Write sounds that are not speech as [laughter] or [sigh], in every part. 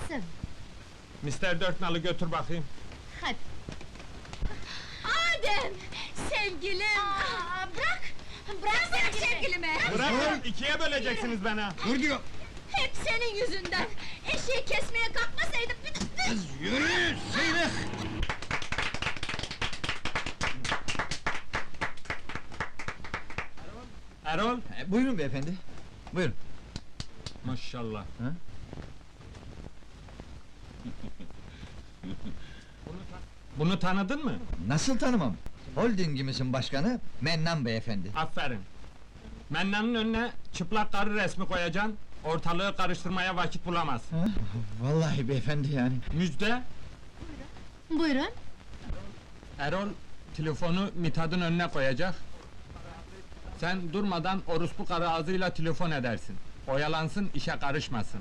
elmasım. Mister Dört nalı götür bakayım. Hadi. Adem! Sevgilim! Aa, bırak! Bırak bırak sevgilimi! Bırakın, ikiye böleceksiniz beni. Dur diyor. Hep senin yüzünden! Eşeği kesmeye kalkmasaydım... Kız yürü sıyrık. Erol. E, buyurun beyefendi. Buyurun. Maşallah. Ha? Bunu tanıdın mı? Nasıl tanımam? Holdingimizin başkanı Mennan beyefendi. Aferin. Mennanın önüne çıplak karı resmi koyacaksın. Ortalığı karıştırmaya vakit bulamaz. Ha? Vallahi beyefendi yani. Müjde, Buyurun. Erol telefonu Mithat'ın önüne koyacak. Sen durmadan orospu karı ağzıyla telefon edersin. Oyalansın, işe karışmasın.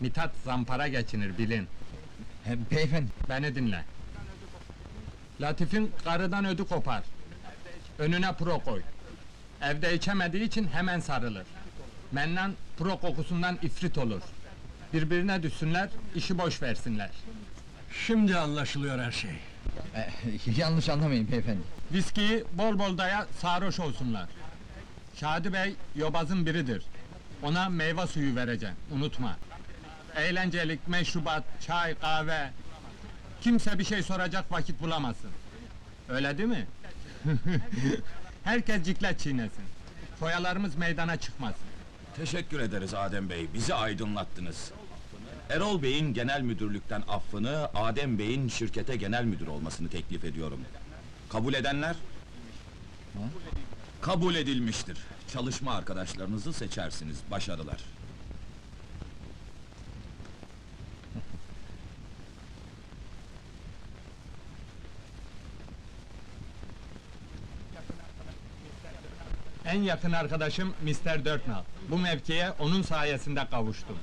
Mithat zampara geçinir bilin. Beyefendi. Beni dinle. Latif'in karıdan ödü kopar. Önüne pro koy. Evde içemediği için hemen sarılır. Mennan pro kokusundan ifrit olur. Birbirine düşsünler, işi boş versinler. Şimdi anlaşılıyor her şey. E, yanlış anlamayın beyefendi. Viskiyi bol bol daya sarhoş olsunlar. Şadi Bey yobazın biridir. Ona meyve suyu vereceksin, unutma. Eğlencelik, meşrubat, çay, kahve... Kimse bir şey soracak vakit bulamasın. Öyle değil mi? [laughs] Herkes ciklet çiğnesin. Foyalarımız meydana çıkmasın. Teşekkür ederiz Adem Bey, bizi aydınlattınız. Erol Bey'in genel müdürlükten affını, Adem Bey'in şirkete genel müdür olmasını teklif ediyorum. Kabul edenler? Kabul edilmiştir. Çalışma arkadaşlarınızı seçersiniz, başarılar. En yakın arkadaşım Mr. Dörtnal. Bu mevkiye onun sayesinde kavuştum.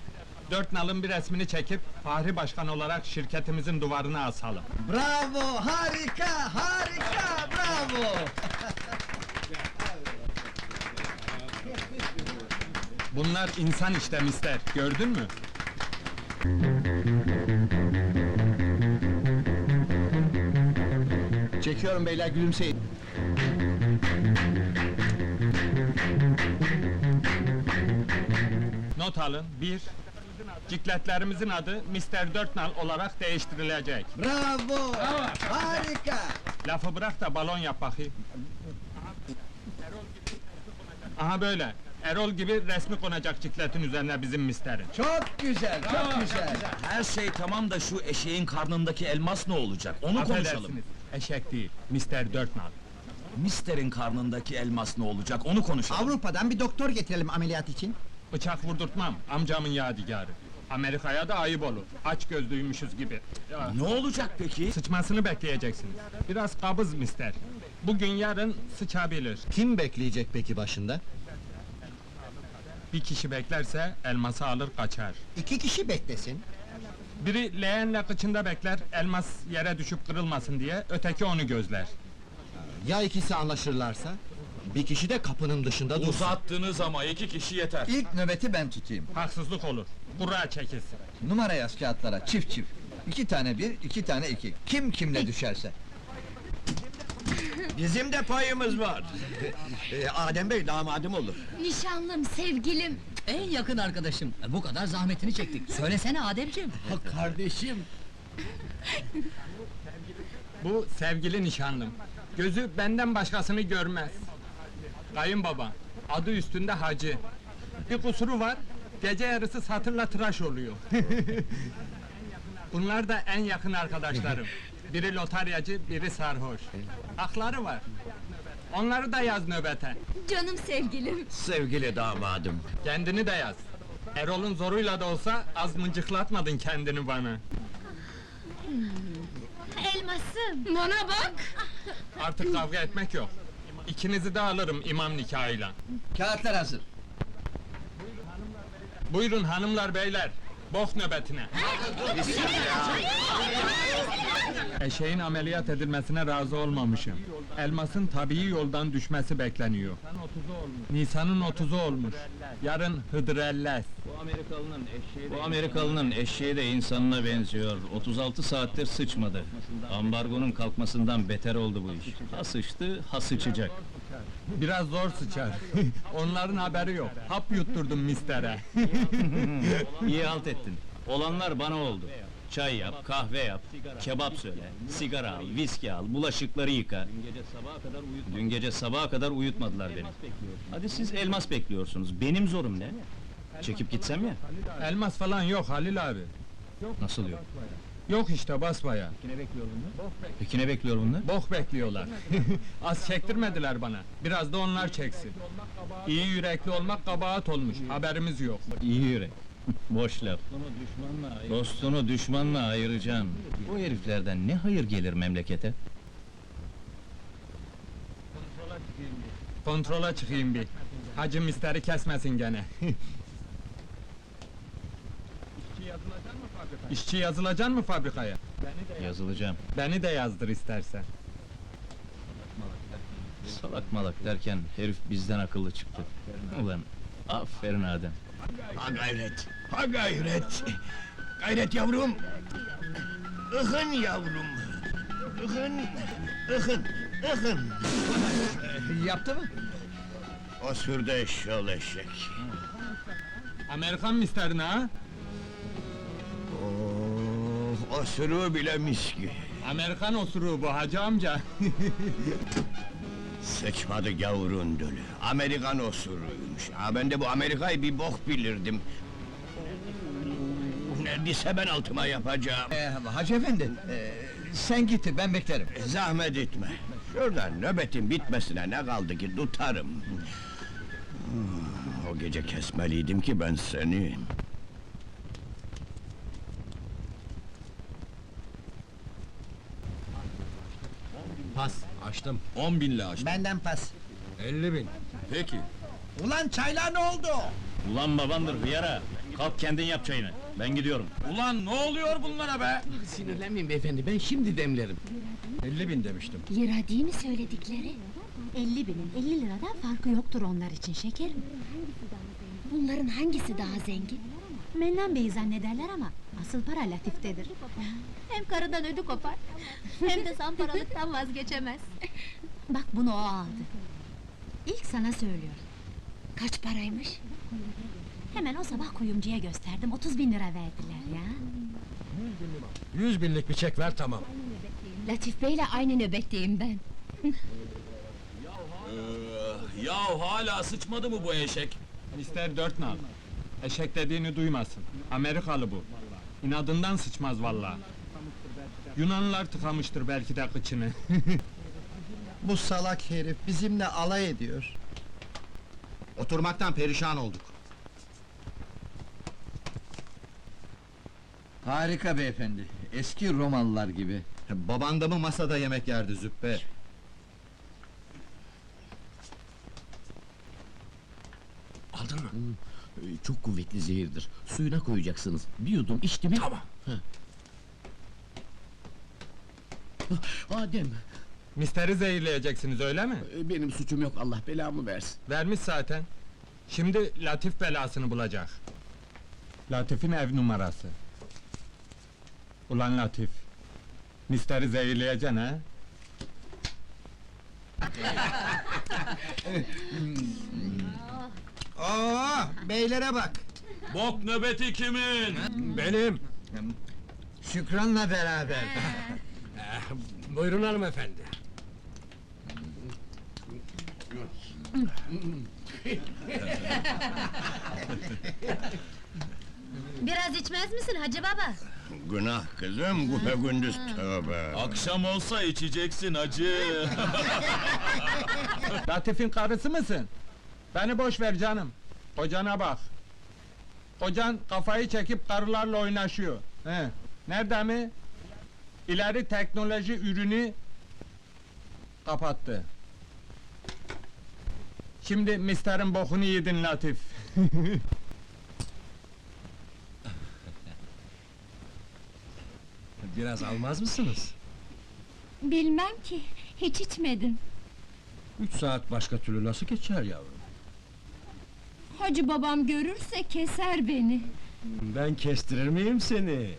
Dörtnal'ın bir resmini çekip Fahri Başkan olarak şirketimizin duvarına asalım. Bravo, harika, harika, bravo. Bunlar insan işte mister, gördün mü? Çekiyorum beyler gülümseyin. Not alın, bir, cikletlerimizin adı Mr. Dörtnal olarak değiştirilecek. Bravo, harika. Lafı bırak da balon yap bakayım. Aha böyle, Erol gibi resmi konacak cikletin üzerine bizim misterin. Çok güzel, çok güzel. Her şey tamam da şu eşeğin karnındaki elmas ne olacak? Onu konuşalım. Eşek değil, Mr. Dörtnal. Mister'in karnındaki elmas ne olacak? Onu konuşalım. Avrupa'dan bir doktor getirelim ameliyat için. Bıçak vurdurtmam, amcamın yadigarı. Amerika'ya da ayıp olur, aç gözlüymüşüz gibi. Ya. Ne olacak peki? Sıçmasını bekleyeceksiniz. Biraz kabız mister. Bugün yarın sıçabilir. Kim bekleyecek peki başında? Bir kişi beklerse elması alır kaçar. İki kişi beklesin. Biri leğenle kıçında bekler, elmas yere düşüp kırılmasın diye, öteki onu gözler. Ya ikisi anlaşırlarsa? Bir kişi de kapının dışında dursun. Uzattınız ama iki kişi yeter. İlk nöbeti ben tutayım. Haksızlık olur. Kura çekilsin. Numara yaz kağıtlara, çift çift. İki tane bir, iki tane iki. Kim kimle düşerse. Bizim de payımız var. Ee, Adem Bey damadım olur. Nişanlım, sevgilim! En yakın arkadaşım. E, Bu kadar zahmetini çektik. Söylesene Ademciğim. [laughs] Kardeşim. Bu sevgili nişanlım. Gözü benden başkasını görmez. Kayınbaba, adı üstünde hacı. Bir kusuru var, gece yarısı satırla tıraş oluyor. [laughs] Bunlar da en yakın arkadaşlarım. Biri lotaryacı, biri sarhoş. Hakları var. Onları da yaz nöbete. Canım sevgilim! Sevgili damadım. Kendini de yaz. Erol'un zoruyla da olsa az mıncıklatmadın kendini bana. Elmasım! Bana bak! Artık kavga etmek yok. İkinizi de alırım imam nikahıyla. Kağıtlar hazır. Buyurun hanımlar beyler. Bok nöbetine. Eşeğin ameliyat edilmesine razı olmamışım. Elmasın tabii yoldan düşmesi bekleniyor. Nisan'ın 30'u olmuş. Yarın Hıdrellez. Bu Amerikalının eşeği de insanına benziyor. 36 saattir sıçmadı. Ambargonun kalkmasından beter oldu bu iş. Ha sıçtı, ha sıçacak. Biraz zor sıçar. [laughs] Onların haberi yok. Hap yutturdum mistere. [laughs] İyi halt ettin. Olanlar bana oldu. Çay yap, kahve yap, kebap söyle, sigara al, viski al, bulaşıkları yıka. Dün gece sabaha kadar uyutmadılar beni. Hadi siz elmas bekliyorsunuz, benim zorum ne? Çekip gitsem ya, Elmas falan yok Halil abi. nasıl yok? Yok işte basbaya. Peki ne bekliyor bunlar? Bok bekliyorlar. [laughs] Az çektirmediler bana. Biraz da onlar çeksin. İyi yürekli olmak kabahat olmuş. Haberimiz yok. İyi yürek. [laughs] Boş laf. Dostunu düşmanla ayıracaksın. Bu heriflerden ne hayır gelir memlekete? Kontrola çıkayım bir. Hacı misteri kesmesin gene. [laughs] İşçi yazılacak mı fabrikaya? Yazılacağım. Beni de yazdır istersen. Salak malak derken herif bizden akıllı çıktı. Ulan aferin Adem. Ha gayret, ha gayret! Gayret yavrum! Ihın yavrum! Ihın, ıhın, ıhın! Yaptı mı? O sürdü eşşoğlu eşek. Amerikan misterini ha? Oh, o sürü bile miski. Amerikan osuruğu bu hacı amca. [laughs] Sıçmadı gavurun dölü. Amerikan osuruymuş. Ha ben de bu Amerika'yı bir bok bilirdim. Neredeyse ben altıma yapacağım. Ee, Hacı efendi, ee, sen git, ben beklerim. Zahmet etme. Şuradan nöbetin bitmesine ne kaldı ki tutarım. Hmm, O gece kesmeliydim ki ben seni. Pas, açtım. On binle aç. Benden pas. 50 bin. Peki. Ulan çaylar ne oldu? Ulan babandır hıyara! Kalk kendin yap çayını, ben gidiyorum. Ulan ne oluyor bunlara be? Sinirlenmeyin beyefendi, ben şimdi demlerim. 50 bin demiştim. Lira değil mi söyledikleri? 50 binin 50 liradan farkı yoktur onlar için şekerim. Bunların hangisi daha zengin? Mennan Bey'i zannederler ama asıl para Latif'tedir. Hem karıdan ödü kopar, hem de samparalıktan vazgeçemez. Bak bunu o aldı. İlk sana söylüyorum. Kaç paraymış? Hemen o sabah kuyumcuya gösterdim, 30 bin lira verdiler ya. 100 binlik bir çek ver tamam. Latif Bey'le aynı nöbetteyim ben. Ya hala sıçmadı mı bu eşek? Mister dört nal. Eşek dediğini duymasın. Amerikalı bu. İnadından sıçmaz vallahi. Yunanlılar tıkamıştır belki de kıçını. [laughs] Bu salak herif bizimle alay ediyor. Oturmaktan perişan olduk. Harika beyefendi, eski Romalılar gibi. Baban da mı masada yemek yerdi züppe? Aldın mı? Çok kuvvetli zehirdir. Suyuna koyacaksınız. Bir yudum içti mi... Tamam. Adem, Misteri zehirleyeceksiniz öyle mi? benim suçum yok, Allah belamı versin. Vermiş zaten. Şimdi Latif belasını bulacak. Latif'in ev numarası. Ulan Latif. Misteri zehirleyeceksin ha? [laughs] Beylere bak. Bok nöbeti kimin? Benim. Şükran'la beraber. Buyurun hanımefendi. Biraz içmez misin Hacı Baba? Günah kızım, be gündüz tövbe. Akşam olsa içeceksin acı. Latif'in karısı mısın? Beni boş ver canım. Kocana bak. Kocan kafayı çekip karılarla oynaşıyor. He. Nerede mi? İleri teknoloji ürünü kapattı. Şimdi misterin bokunu yedin Latif. [laughs] Biraz almaz mısınız? Bilmem ki, hiç içmedim. Üç saat başka türlü nasıl geçer yavrum? Hacı babam görürse keser beni. Ben kestirir miyim seni?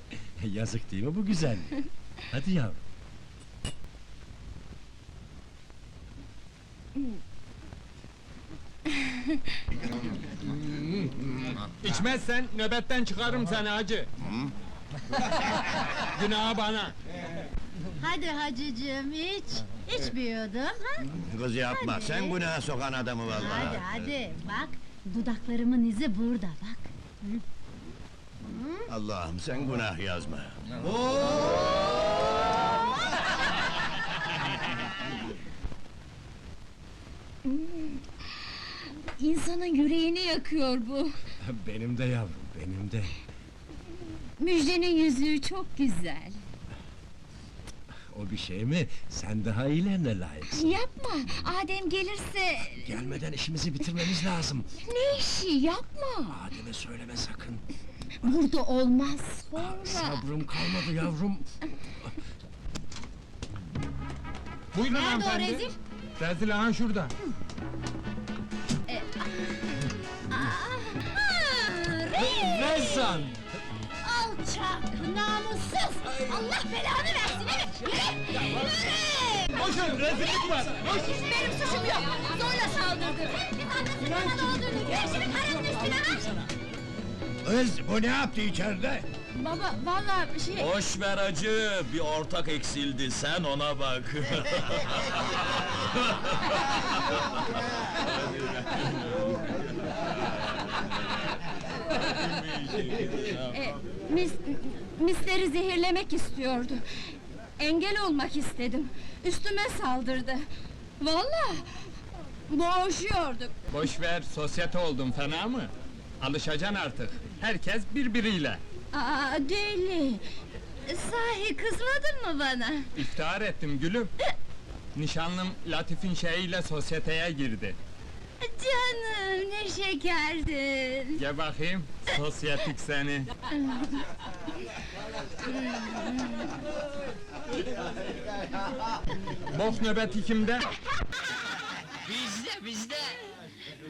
[laughs] Yazık değil mi bu güzel? [laughs] Hadi yavrum. [laughs] İçmezsen nöbetten çıkarım seni hacı. Günahı bana. Hadi hacıcığım iç. İçmiyordum ha? Kız yapma, Hadi. sen günaha sokan adamı vallahi. Hadi hadi bak. Dudaklarımın izi burada bak. Allah'ım sen günah yazma. İnsanın yüreğini yakıyor bu. Benim de yavrum, benim de. Müjdenin yüzüğü çok güzel. O bir şey mi? Sen daha iyilerine layıksın. Yapma, Adem gelirse... Gelmeden işimizi bitirmemiz lazım. Ne işi yapma! Adem'e söyleme sakın. Burada olmaz, sonra... Sabrım kalmadı yavrum. Buyurun Nerede o hanımefendi. rezil? Rezil aha şurada. Rezan! Alçak, namussuz! Allah belanı versin, evet! Yürü! Koşun rezillik var. Benim suçum yok! Zorla saldırdı! Biz annesini bana öldürdük! Yürü şimdi karının üstüne ha! Kız bu ne yaptı içeride? Baba, vallahi şey... Boş ver acı, bir ortak eksildi, sen ona bak. [laughs] [laughs] E, mis, misleri zehirlemek istiyordu. Engel olmak istedim. Üstüme saldırdı. Vallahi boğuşuyorduk. Boş ver sosyete oldun fena mı? Alışacaksın artık. Herkes birbiriyle. Aa deli. Sahi kızmadın mı bana? İftihar ettim gülüm. Nişanlım Latif'in şeyiyle sosyeteye girdi. Canım ne şekerdin. Gel bakayım, sos yaptık seni. Bok nöbeti kimde? Bizde bizde.